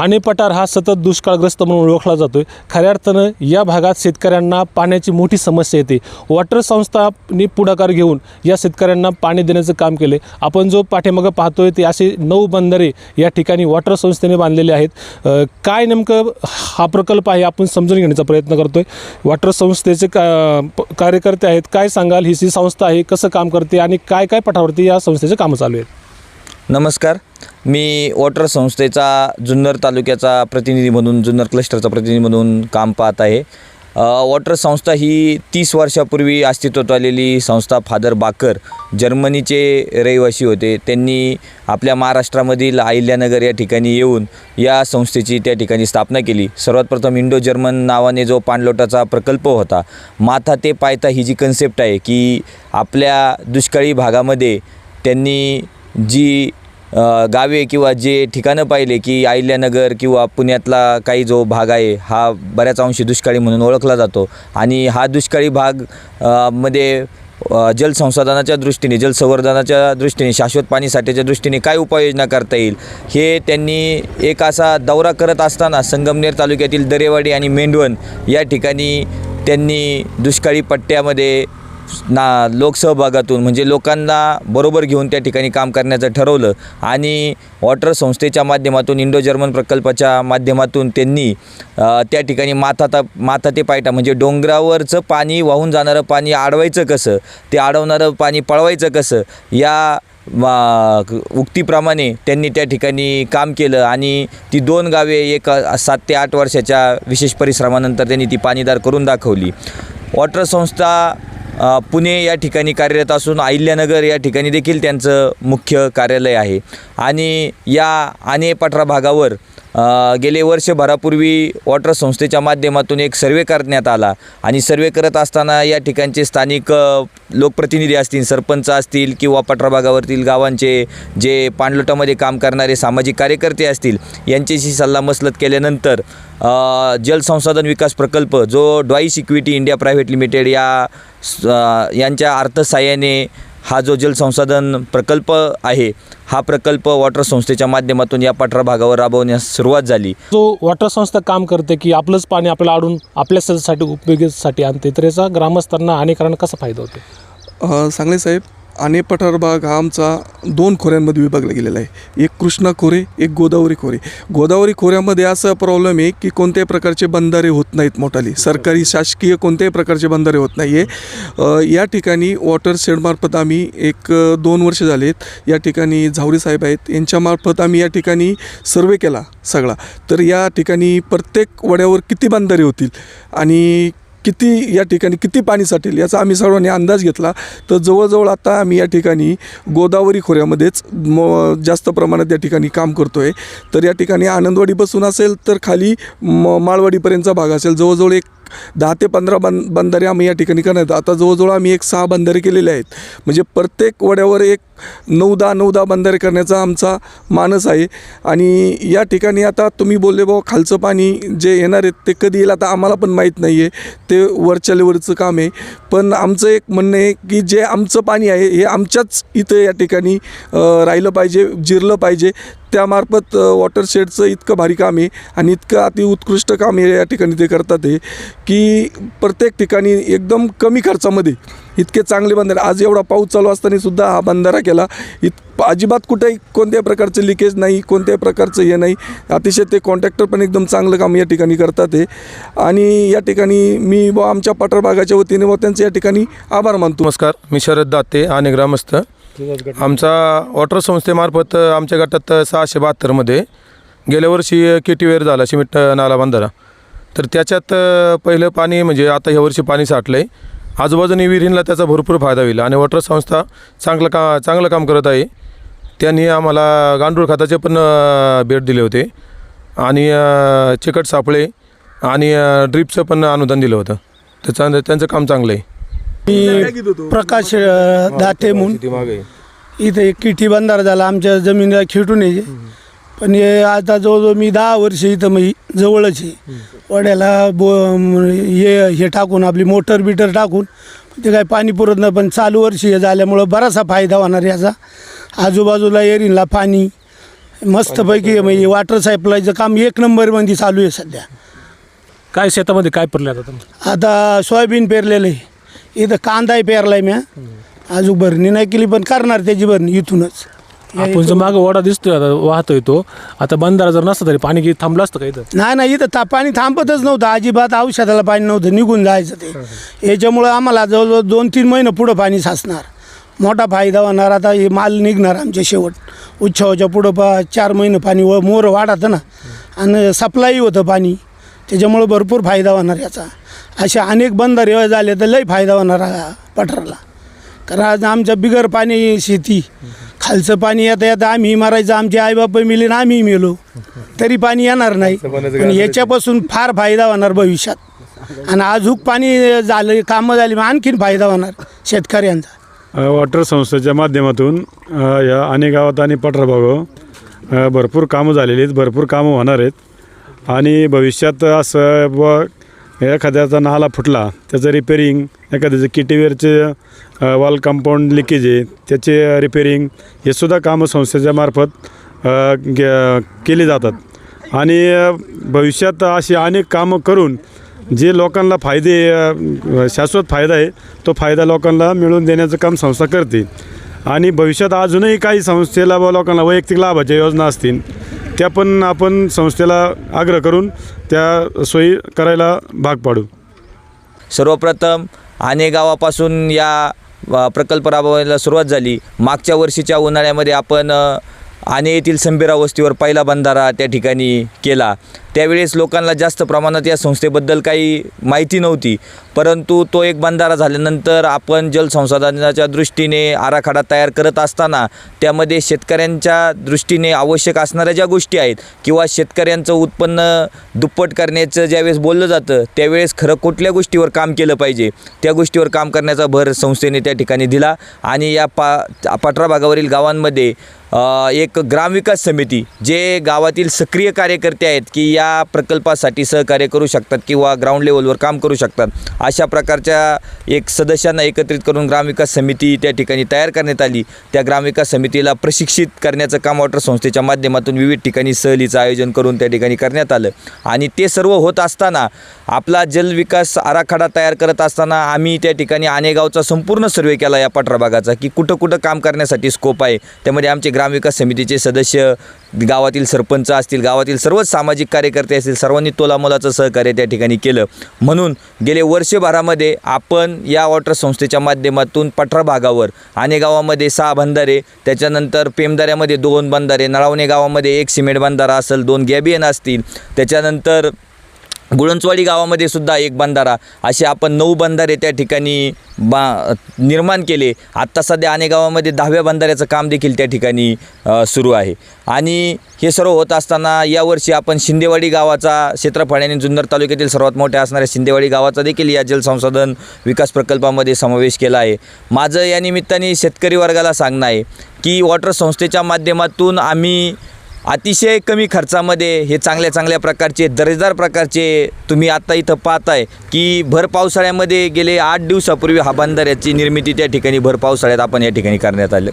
आणि पठार हा सतत दुष्काळग्रस्त म्हणून ओळखला जातो खऱ्या अर्थानं या भागात शेतकऱ्यांना पाण्याची मोठी समस्या येते. वॉटर संस्थांनी पुढाकार घेऊन या शेतकऱ्यांना पाणी देण्याचं काम केले आपण जो पाठीमागं पाहतोय ते असे नऊ बंधारे या ठिकाणी वॉटर संस्थेने बांधलेले आहेत. काय नेमकं हा प्रकल्प आहे आपण समजून घेण्याचा प्रयत्न करतोय. वॉटर संस्थेचे का कार्यकर्ते आहेत. काय सांगाल? ही जी संस्था आहे. कसं काम करते आणि काय काय पठावरती या संस्थेचं कामं चालू आहेत? नमस्कार. मी वॉटर संस्थेचा जुन्नर तालुक्याचा प्रतिनिधी म्हणून जुन्नर क्लस्टरचा प्रतिनिधी म्हणून काम पाहत आहे. वॉटर संस्था ही तीस वर्षापूर्वी अस्तित्वात आलेली संस्था फादर बाकर जर्मनीचे रहिवासी होते. त्यांनी आपल्या महाराष्ट्रामधील अहिल्यानगर या ठिकाणी येऊन या संस्थेची त्या ठिकाणी स्थापना केली. सर्वात प्रथम इंडो जर्मन नावाने जो पाणलोटाचा प्रकल्प होता माथा ते पायथा ही जी कन्सेप्ट आहे की आपल्या दुष्काळी भागामध्ये त्यांनी जी गावे किंवा जे ठिकाणं पाहिले की अहिल्यानगर किंवा पुण्यातला काही जो भाग आहे हा बऱ्याच अंशी दुष्काळी म्हणून ओळखला जातो. आणि हा दुष्काळी भागमध्ये जलसंसाधनाच्या दृष्टीने जलसंवर्धनाच्या दृष्टीने शाश्वत पाणीसाठीच्या दृष्टीने काय उपाययोजना करता येईल हे त्यांनी एक असा दौरा करत असताना संगमनेर तालुक्यातील दरेवाडी आणि मेंढवण या ठिकाणी त्यांनी दुष्काळी पट्ट्यामध्ये ना लोकसहभागातून म्हणजे लोकांना बरोबर घेऊन त्या ठिकाणी काम करण्याचं ठरवलं आणि वॉटर संस्थेच्या माध्यमातून इंडो जर्मन प्रकल्पाच्या माध्यमातून त्यांनी त्या ठिकाणी माथा ता माथा ते पायटा म्हणजे डोंगरावरचं पाणी वाहून जाणारं पाणी अडवायचं कसं ते अडवणारं पाणी पळवायचं कसं या मा- उक्तीप्रमाणे त्यांनी त्या ठिकाणी काम केलं आणि ती दोन गावे एक सात ते आठ वर्षाच्या विशेष परिश्रमानंतर त्यांनी ती पाणीदार करून दाखवली. वॉटर संस्था पुणे या ठिकाणी कार्यरत असून अहिल्यानगर या ठिकाणी देखील त्यांचं मुख्य कार्यालय आहे. आणि या आने पठरा भागावर गेले वर्षभरापूर्वी वॉटर संस्थेच्या माध्यमातून एक सर्वे करण्यात आला आणि सर्वे करत असताना या ठिकाणचे स्थानिक लोकप्रतिनिधी असतील सरपंच असतील किंवा पठरा भागावरतील गावांचे जे पाणलोटामध्ये काम करणारे सामाजिक कार्यकर्ते असतील यांच्याशी सल्लामसलत केल्यानंतर जलसंसाधन विकास प्रकल्प जो Deutsche equity India private limited या यांच्या अर्थसहाय्याने हा जो जलसंसाधन प्रकल्प आहे हा प्रकल्प वॉटर संस्थेच्या माध्यमातून या पठरा भागावर राबवण्यास सुरुवात झाली. जो वॉटर संस्था काम करते की आपलंच पाणी आपल्याला आडून आपल्यासाठी उपयोगीसाठी आणते तर याचा ग्रामस्थांना अनेकांना कसा फायदा होतो? सांगले साहेब आणि पठार भाग हा आमचा दोन खोऱ्यांमध्ये विभागला गेलेला आहे. एक कृष्णा खोरे एक गोदावरी खोरे. गोदावरी खोऱ्यामध्ये असा प्रॉब्लेम आहे की कोणत्याही प्रकारचे बंधारे होत नाहीत मोठाली. सरकारी शासकीय कोणत्याही प्रकारचे बंधारे होत नाही आहे या ठिकाणी वॉटर शेडमार्फत आम्ही एक दोन वर्ष झालेत. या ठिकाणी झावरी साहेब आहेत. यांच्यामार्फत आम्ही या ठिकाणी सर्वे केला सगळा. तर या ठिकाणी प्रत्येक वड्यावर किती बंधारे होतील? आणि किती या ठिकाणी किती पाणी साठेल याचा आम्ही सर्वांनी अंदाज घेतला. तर जवळजवळ आता आम्ही या ठिकाणी गोदावरी खोऱ्यामध्येच म जास्त प्रमाणात या ठिकाणी काम करतो आहे तर या ठिकाणी आनंदवाडीपासून असेल तर खाली म माळवाडीपर्यंतचा भाग असेल. जवळजवळ एक दहा ते पंधरा बंद बंधारे आम्ही या ठिकाणी करण्यात आता जवळजवळ आम्ही एक सहा बंधारे केलेले आहेत. म्हणजे प्रत्येक वड्यावर एक नऊदा नऊदा बंधारे करण्याचा आमचा मानस आहे. आणि या ठिकाणी आता तुम्ही बोलले बाबा खालचं पाणी जे येणार आहेत ते कधी येईल? आता आम्हाला पण माहीत नाही आहे ते वरच्या लेवरचं काम आहे. पण आमचं एक म्हणणं आहे की जे आमचं पाणी आहे हे आमच्याच इथं या ठिकाणी राहिलं पाहिजे जिरलं पाहिजे. त्यामार्फत वॉटर शेडचं इतकं भारी काम आहे आणि इतकं अति उत्कृष्ट काम हे या ठिकाणी ते करतात हे की प्रत्येक ठिकाणी एकदम कमी खर्चामध्ये इतके चांगले बंधारे. आज एवढा पाऊस चालू असताना सुद्धा हा बंधारा केला. इत अजिबात कुठेही कोणत्याही प्रकारचं लिकेज नाही कोणत्याही प्रकारचं हे नाही. अतिशय ते कॉन्ट्रॅक्टर पण एकदम चांगलं काम या ठिकाणी करतात आहे आणि या ठिकाणी मी बुवा आमच्या पठार भागाच्या वतीने व त्यांचे या ठिकाणी आभार मानतो. नमस्कार मी शरद दाते आणि ग्रामस्थ. आमचा वॉटर संस्थेमार्फत आमच्या गटात सहाशे बहात्तरमध्ये गेल्या वर्षी केटीवेअर झाला सिमेंट नाला बांधारा. तर त्याच्यात पहिलं पाणी म्हणजे आता ह्या वर्षी पाणी साठलं आहे आजूबाजूने विहिरींना त्याचा भरपूर फायदा होईल. आणि वॉटर संस्था चांगलं का चांगलं काम करत आहे. त्यांनी आम्हाला गांडूळ खताचे पण भेट दिले होते. आणि चिकट सापळे आणि ड्रिपचं पण अनुदान दिलं होतं. त्याचं त्यांचं काम चांगलं आहे. मी प्रकाश दाते म्हणून. इथे एक किठी बंधारा झाला आमच्या जमिनीला खेटून यायचे पण हे आता जवळजवळ मी दहा वर्ष इथं मी जवळच आहे. वड्याला बो हे हे टाकून आपली मोटर बिटर टाकून ते काय पाणी पुरत नाही. पण चालू वर्षी हे झाल्यामुळं बराचसा फायदा होणार याचा. आजूबाजूला एरीला पाणी मस्तपैकी म्हणजे वॉटर सप्लायचं काम एक नंबरमध्ये चालू आहे सध्या. काय शेतामध्ये काय पडलं आता तुम्ही? आता सोयाबीन पेरलेलं आहे. इथं कांदाही पेरलाय म्या. अजून भरणी नाही केली पण करणार त्याची भरणी इथूनच. आपण जो मागं ओढा दिसतोय आता वाहतोय तो आता बंधारा जर नसता तरी पाणी किती थांबलं असतं का इथं? नाही नाही इथं ता पाणी थांबतच नव्हतं. अजिबात औषधाला पाणी नव्हतं. निघून जायचं ते. याच्यामुळं आम्हाला जवळजवळ दोन तीन महिने पुढं पाणी साचणार. मोठा फायदा होणार. आता हे माल निघणार आमच्या शेवट. उत्सवाच्या पुढं पा चार महिने पाणी व मोर वाढतं ना. आणि सप्लाय होतं पाणी. त्याच्यामुळं भरपूर फायदा होणार याचा. असे अनेक बंधारे झाले तर लई फायदा होणार हा पठाराला. कारण आज आमच्या बिगर पाणी शेती. खालचं पाणी येता येता आम्ही मारायचं आमचे आईबाप मिले ना आम्ही मेलो. तरी पाणी येणार नाही. पण याच्यापासून फार फायदा होणार भविष्यात. आणि अजूक पाणी झालं कामं झाली मग आणखीन फायदा होणार शेतकऱ्यांचा. वॉटर संस्थेच्या माध्यमातून या अनेक गावात आणि पठारभागावर भरपूर कामं झालेली आहेत भरपूर कामं होणार आहेत. आणि भविष्यात असं व एखाद्याचा नाला फुटला त्याचं रिपेरिंग एखाद्याचं किटीवेअरचे वॉल कंपाऊंड लिकेज आहे त्याचे रिपेरिंग हे सुद्धा कामं संस्थेच्या मार्फत केली जातात. आणि भविष्यात अशी अनेक कामं करून जे लोकांना फायदे शाश्वत फायदा आहे तो फायदा लोकांना मिळवून देण्याचं काम संस्था करते. आणि भविष्यात अजूनही काही संस्थेला व लोकांना वैयक्तिक लाभाच्या योजना असतील त्या पण आपण संस्थेला आग्रह करून त्या सोयी करायला भाग पाडू. सर्वप्रथम आने गावापासून या प्रकल्प राबवायला सुरुवात झाली. मागच्या वर्षीच्या उन्हाळ्यामध्ये आपण आणि येथील संबिरा वस्तीवर पहिला बंधारा त्या ठिकाणी केला. त्यावेळेस लोकांना जास्त प्रमाणात या संस्थेबद्दल काही माहिती नव्हती. परंतु तो एक बंधारा झाल्यानंतर आपण जलसंसाधनाच्या दृष्टीने आराखडा तयार करत असताना त्यामध्ये शेतकऱ्यांच्या दृष्टीने आवश्यक असणाऱ्या ज्या गोष्टी आहेत किंवा शेतकऱ्यांचं उत्पन्न दुप्पट करण्याचं ज्यावेळेस बोललं जातं त्यावेळेस खरं कुठल्या गोष्टीवर काम केलं पाहिजे? त्या गोष्टीवर काम करण्याचा भर संस्थेने त्या ठिकाणी दिला आणि या पा पाठरा भागावरील गावांमध्ये एक ग्रामविकास समिती जे गावातील सक्रिय कार्यकर्ते आहेत की या प्रकल्पासाठी सहकार्य करू शकतात किंवा ग्राउंड लेवलवर काम करू शकतात. अशा प्रकारच्या एक सदस्यांना एकत्रित करून ग्रामविकास समिती त्या ठिकाणी तयार करण्यात आली. त्या ग्रामविकास समितीला प्रशिक्षित करण्याचं काम वॉटर संस्थेच्या माध्यमातून विविध ठिकाणी सहलीचं आयोजन करून त्या ठिकाणी करण्यात आलं. आणि ते सर्व होत असताना आपला जलविकास आराखडा तयार करत असताना आम्ही त्या ठिकाणी आनेगावचा संपूर्ण सर्वे केला या पठरा भागाचा की कुठं कुठं काम करण्यासाठी स्कोप आहे. त्यामध्ये आमचे ग्रामविकास समितीचे सदस्य गावातील सरपंच असतील गावातील सर्वच सामाजिक कार्यकर्ते असतील सर्वांनी तोलामोलाचं सहकार्य त्या ठिकाणी केलं. म्हणून गेले वर्षभरामध्ये आपण या वॉटर संस्थेच्या माध्यमातून पठरा भागावर आणि गावामध्ये सहा बंधारे त्याच्यानंतर पेमदाऱ्यामध्ये दोन बंधारे नळावणे गावामध्ये एक सिमेंट बंधारा असेल दोन गॅबियन असतील त्याच्यानंतर गुळंचवाडी गावामध्ये सुद्धा एक बंधारा असे आपण नऊ बंधारे त्या ठिकाणी बा निर्माण केले. आत्ता सध्या अनेक गावामध्ये दहाव्या बंधाऱ्याचं काम देखील त्या ठिकाणी सुरू आहे. आणि हे सर्व होत असताना यावर्षी आपण शिंदेवाडी गावाचा क्षेत्रफळाने जुन्नर तालुक्यातील सर्वात मोठ्या असणाऱ्या शिंदेवाडी गावाचा देखील या जलसंसाधन विकास प्रकल्पामध्ये समावेश केला आहे. माझं या निमित्ताने शेतकरी वर्गाला सांगणं आहे की वॉटर संस्थेच्या माध्यमातून आम्ही अतिशय कमी खर्चामध्ये हे चांगल्या चांगल्या प्रकारचे दर्जेदार प्रकारचे तुम्ही आत्ता इथं पाहताय की भर पावसाळ्यामध्ये गेले आठ दिवसापूर्वी हा बंधाऱ्याची निर्मिती त्या ठिकाणी भर पावसाळ्यात आपण या ठिकाणी करण्यात आलं.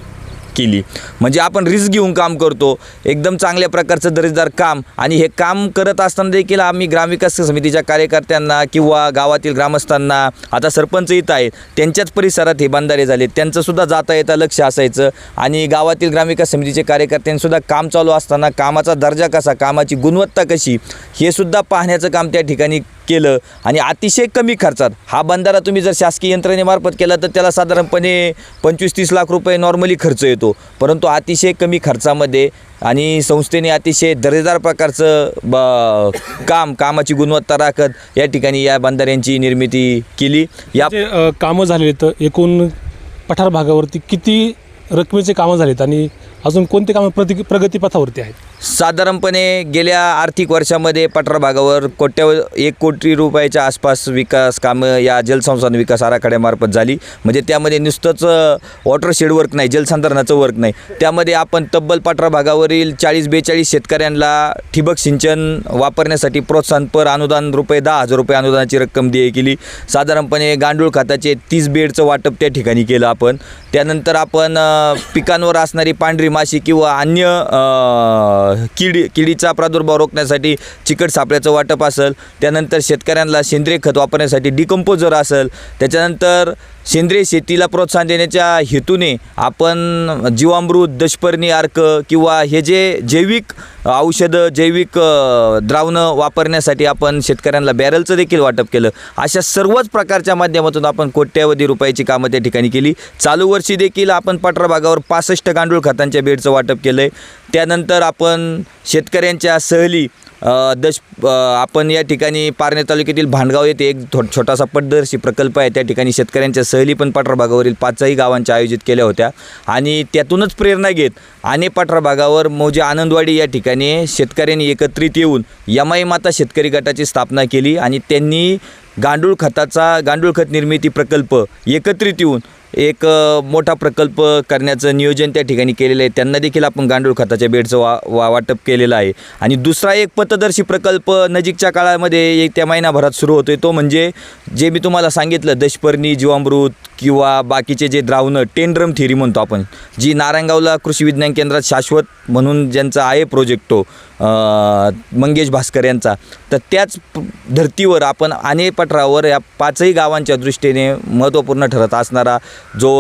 केली. म्हणजे आपण रिस्क घेऊन काम करतो. एकदम चांगल्या प्रकारचं दर्जेदार काम. आणि हे काम करत असताना देखील आम्ही ग्रामविकास समितीच्या कार्यकर्त्यांना किंवा गावातील ग्रामस्थांना आता सरपंच इथं आहेत त्यांच्याच परिसरात हे बंधारे झाले. त्यांचंसुद्धा जाता येता लक्ष असायचं. आणि गावातील ग्रामविकास समितीचे कार्यकर्त्यांसुद्धा काम चालू असताना कामाचा दर्जा कसा कामाची गुणवत्ता कशी हे सुद्धा पाहण्याचं काम त्या ठिकाणी केलं. आणि अतिशय कमी खर्चात हा बंधारा तुम्ही जर शासकीय यंत्रणेमार्फत केला तर त्याला साधारणपणे पंचवीस तीस लाख रुपये नॉर्मली खर्च येतो. परंतु अतिशय कमी खर्चामध्ये आणि संस्थेने अतिशय दर्जेदार प्रकारचं ब काम कामाची गुणवत्ता राखत या ठिकाणी या बंधाऱ्यांची निर्मिती केली. या जे अ, कामं झालेली आहेत. एकूण पठार भागावरती किती रकमेचे कामं झालेत आणि अजून कोणते कामं प्रति प्रगतीपथावरती आहेत? साधारणपणे गेल्या आर्थिक वर्षामध्ये पठरा भागावर कोट्याव एक कोटी रुपयाच्या आसपास विकास कामं या जलसंसाधन विकास आराखड्यामार्फत झाली. म्हणजे त्यामध्ये नुसतंच वॉटर शेड वर्क नाही जलसंधारणाचं वर्क नाही. त्यामध्ये आपण तब्बल पठरा भागावरील चाळीस बेचाळीस शेतकऱ्यांना ठिबक सिंचन वापरण्यासाठी प्रोत्साहनपर अनुदान रुपये दहा हजार रुपये अनुदानाची रक्कम देय केली. साधारणपणे गांडूळ खताचे तीस बेडचं वाटप त्या ठिकाणी केलं आपण. त्यानंतर आपण पिकांवर असणारी पांढरी पांढरी माशी किंवा अन्य किडी किडीचा प्रादुर्भाव रोखण्यासाठी चिकट सापळ्याचं वाटप असेल त्यानंतर शेतकऱ्यांना सेंद्रिय खत वापरण्यासाठी डिकम्पोजर असेल त्याच्यानंतर सेंद्रिय शेतीला प्रोत्साहन देण्याच्या हेतूने आपण जीवामृत दशपर्णी अर्क किंवा हे जे जैविक औषधं जैविक द्रावणं वापरण्यासाठी आपण शेतकऱ्यांना बॅरलचं देखील वाटप केलं. अशा सर्वच प्रकारच्या माध्यमातून आपण कोट्यावधी रुपयाची कामं त्या ठिकाणी केली. चालू वर्षी देखील आपण पठरा भागावर पासष्ट गांडूळ खतांच्या बेडचं वाटप केलं आहे त्यानंतर आपण शेतकऱ्यांच्या सहली दश आपण या ठिकाणी पारणे तालुक्यातील भांडगाव येथे एक थो छोटासा पटदर्शी प्रकल्प आहे. त्या ठिकाणी शेतकऱ्यांच्या सहली पण पठरा भागावरील पाचही गावांच्या आयोजित केल्या होत्या. आणि त्यातूनच प्रेरणा घेत आणि पठरा भागावर मौजे आनंदवाडी या ठिकाणी शेतकऱ्यांनी एकत्रित येऊन यमाई माता शेतकरी गटाची स्थापना केली आणि त्यांनी गांडूळ खताचा गांडूळ खत निर्मिती प्रकल्प एकत्रित येऊन एक मोठा प्रकल्प करण्याचं नियोजन त्या ठिकाणी केलेलं आहे. त्यांना देखील आपण गांडूळ खताच्या बेडचं वा वा वाटप केलेलं आहे. आणि दुसरा एक पथदर्शी प्रकल्प नजीकच्या काळामध्ये एक त्या महिनाभरात सुरू होतो तो म्हणजे जे मी तुम्हाला सांगितलं दशपर्णी जीवामृत किंवा बाकीचे जे द्रावणं टेंड्रम थेरी म्हणतो आपण जी नारायणगावला कृषी विज्ञान केंद्रात शाश्वत म्हणून ज्यांचा आहे प्रोजेक्ट तो मंगेश भास्कर यांचा तर त्याच धर्तीवर आपण आने पठारावर या पाचही गावांच्या दृष्टीने महत्त्वपूर्ण ठरत असणारा जो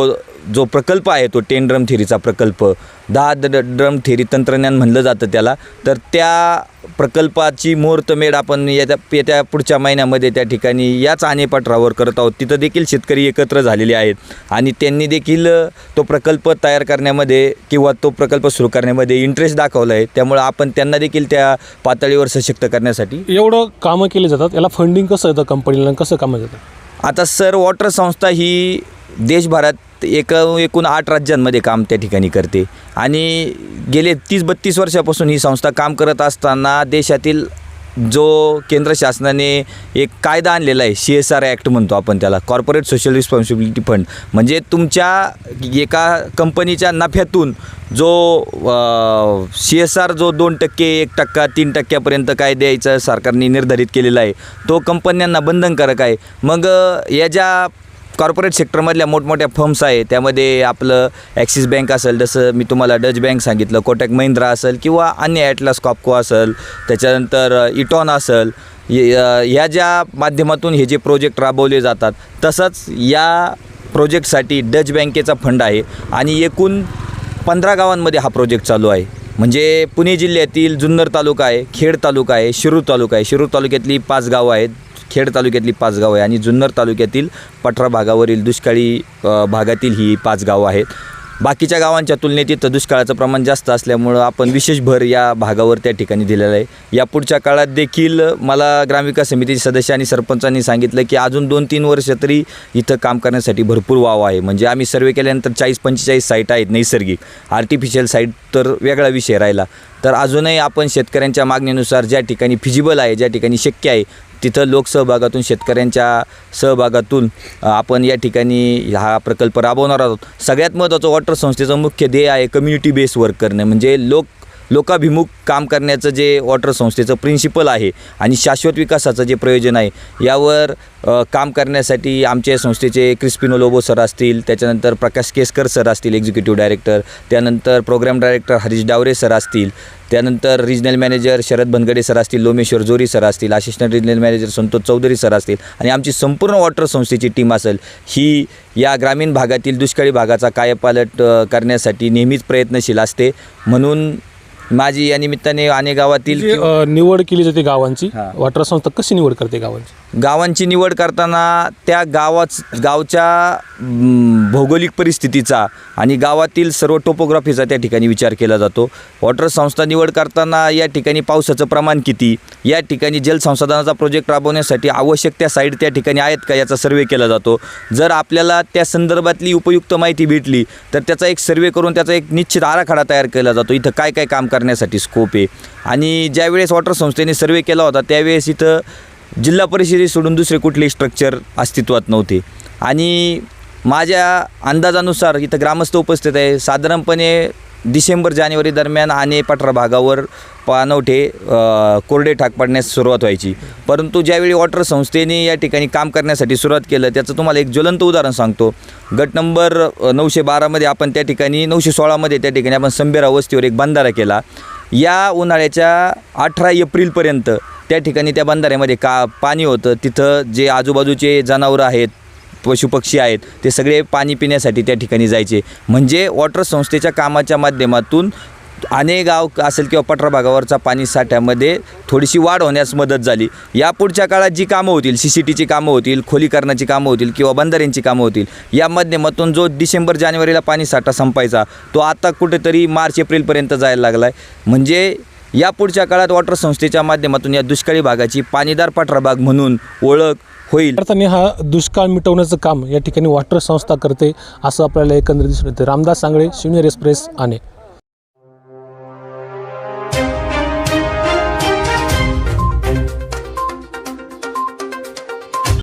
जो प्रकल्प आहे तो टेन ड्रम थेरीचा प्रकल्प दहा ड ड्रम थेरी तंत्रज्ञान म्हणलं जातं त्याला तर त्या प्रकल्पाची मुहूर्तमेढ आपण येत्या येत्या पुढच्या महिन्यामध्ये त्या ठिकाणी याच आने पठारावर करत आहोत. तिथं देखील शेतकरी एकत्र झालेले आहेत. आणि त्यांनी देखील तो प्रकल्प तयार करण्यामध्ये किंवा तो प्रकल्प सुरू करण्यामध्ये इंटरेस्ट दाखवला आहे. त्यामुळं आपण त्यांना देखील त्या पातळीवर सशक्त करण्यासाठी एवढं कामं केली जातात. याला फंडिंग कसं येतं कंपनीला कसं कामं येतं आता सर वॉटर संस्था ही देशभरात एक एकूण आठ राज्यांमध्ये काम त्या ठिकाणी करते. आणि गेले तीस बत्तीस वर्षापासून ही संस्था काम करत असताना देशातील जो केंद्र शासनाने एक कायदा आणलेला आहे सी एस आर ॲक्ट म्हणतो आपण त्याला कॉर्पोरेट सोशल रिस्पॉन्सिबिलिटी फंड. म्हणजे तुमच्या एका कंपनीच्या नफ्यातून जो सी एस आर जो दोन टक्के एक टक्का तीन टक्क्यापर्यंत काय द्यायचं सरकारने निर्धारित केलेला आहे तो कंपन्यांना बंधनकारक आहे. मग या ज्या कॉर्पोरेट सेक्टरमधल्या मोठमोठ्या फर्म्स आहे त्यामध्ये आपलं ॲक्सिस बँक असेल जसं मी तुम्हाला डच बँक सांगितलं कोटक महिंद्रा असेल किंवा अन्य ॲटलास कॉपको असेल त्याच्यानंतर इटॉन असेल ह्या ज्या माध्यमातून हे जे प्रोजेक्ट राबवले जातात तसंच या प्रोजेक्टसाठी डच बँकेचा फंड आहे आणि एकूण पंधरा गावांमध्ये हा प्रोजेक्ट चालू आहे. म्हणजे पुणे जिल्ह्यातील जुन्नर तालुका आहे खेड तालुका आहे शिरूर तालुका आहे. शिरूर तालुक्यातली पाच गावं आहेत. खेड तालुक्यातली पाच गावं आहे आणि जुन्नर तालुक्यातील पठरा भागावरील दुष्काळी भागातील ही पाच गावं आहेत. बाकीच्या गावांच्या तुलनेत इथं दुष्काळाचं प्रमाण जास्त असल्यामुळं आपण विशेष भर या भागावर त्या ठिकाणी दिलेला आहे. या पुढच्या काळात देखील मला ग्रामविकास समितीचे सदस्य आणि सरपंचांनी सांगितलं की अजून दोन तीन वर्ष तरी इथं काम करण्यासाठी भरपूर वाव आहे. म्हणजे आम्ही सर्वे केल्यानंतर चाळीस पंचेचाळीस साईट आहेत नैसर्गिक. आर्टिफिशियल साईट तर वेगळा विषय राहिला. तर अजूनही आपण शेतकऱ्यांच्या मागणीनुसार ज्या ठिकाणी फिजिबल आहे ज्या ठिकाणी शक्य आहे तिथं लोकसहभागातून शेतकऱ्यांच्या सहभागातून आपण या ठिकाणी हा प्रकल्प राबवणार आहोत. सगळ्यात महत्त्वाचं वॉटर संस्थेचं मुख्य ध्येय आहे कम्युनिटी बेस वर्क करणे. म्हणजे लोक लोकाभिमुख काम करण्याचं जे वॉटर संस्थेचं प्रिन्सिपल आहे आणि शाश्वत विकासाचं जे प्रयोजन आहे यावर काम करण्यासाठी आमच्या संस्थेचे क्रिस्पिनो लोबो सर असतील त्याच्यानंतर प्रकाश केसकर सर असतील एक्झिक्युटिव्ह डायरेक्टर त्यानंतर program director Harish Daware sir असतील त्यानंतर regional manager Sharad Bhangade sir असतील लोमेश्वर जोरी सर असतील assistant regional manager Santosh Chaudhari sir असतील आणि आमची संपूर्ण वॉटर संस्थेची टीम असेल ही या ग्रामीण भागातील दुष्काळी भागाचा कायापालट करण्यासाठी नेहमीच प्रयत्नशील असते. म्हणून माझी या निमित्ताने अनेक गावातील जी, अ, निवड केली जाते गावांची हां. वॉटर संस्था कशी निवड करते गावांची गावांची निवड करताना त्या गावाच गावच्या भौगोलिक परिस्थितीचा आणि गावातील सर्व टोपोग्राफीचा त्या ठिकाणी विचार केला जातो. वॉटर संस्था निवड करताना या ठिकाणी पावसाचं प्रमाण किती? या ठिकाणी जलसंसाधनाचा प्रोजेक्ट राबवण्यासाठी आवश्यक त्या साईड त्या ठिकाणी आहेत का याचा सर्वे केला जातो. जर आपल्याला त्या संदर्भातली उपयुक्त माहिती भेटली तर त्याचा एक सर्वे करून त्याचा एक निश्चित आराखडा तयार केला जातो. इथं काय काय काम करण्यासाठी स्कोप आहे? आणि ज्यावेळेस वॉटर संस्थेने सर्वे केला होता त्यावेळेस इथं जिल्हा परिषदे सोडून दुसरे कुठलेही स्ट्रक्चर अस्तित्वात नव्हते. आणि माझ्या अंदाजानुसार इथं ग्रामस्थ उपस्थित आहे. साधारणपणे डिसेंबर जानेवारी दरम्यान आणि पठरा भागावर पानवठे कोरडे ठाक पडण्यास सुरुवात व्हायची. परंतु ज्यावेळी वॉटर संस्थेने या ठिकाणी काम करण्यासाठी सुरुवात केलं त्याचं तुम्हाला एक ज्वलंत उदाहरण सांगतो. गट नंबर नऊशे बारामध्ये आपण त्या ठिकाणी नऊशे सोळामध्ये त्या ठिकाणी आपण संबेरा वस्तीवर एक बंधारा केला. या उन्हाळ्याच्या अठरा एप्रिलपर्यंत त्या ठिकाणी त्या बंधाऱ्यामध्ये का पाणी होतं? तिथं जे आजूबाजूचे जनावरं आहेत पशुपक्षी आहेत ते सगळे पाणी पिण्यासाठी त्या ठिकाणी जायचे. म्हणजे वॉटर संस्थेच्या कामाच्या माध्यमातून अनेक गाव असेल किंवा पठरा भागावरचा पाणी साठ्यामध्ये थोडीशी वाढ होण्यास मदत झाली. या पुढच्या काळात जी कामं होतील सी सी टीची कामं होतील खोलीकरणाची कामं होतील किंवा बंधाऱ्यांची कामं होतील या माध्यमातून जो डिसेंबर जानेवारीला पाणी साठा संपायचा तो आता कुठेतरी मार्च एप्रिलपर्यंत जायला लागला आहे म्हणजे या पुढच्या काळात वॉटर संस्थेच्या माध्यमातून या दुष्काळी भागाची पाणीदार पठरा भाग म्हणून ओळख होईल. अर्थाने हा दुष्काळ मिटवण्याचं काम या ठिकाणी वॉटर संस्था करते असं आपल्याला एकंदरीत दिसून येते. रामदास सांगळे शिवनेर एक्सप्रेस आणे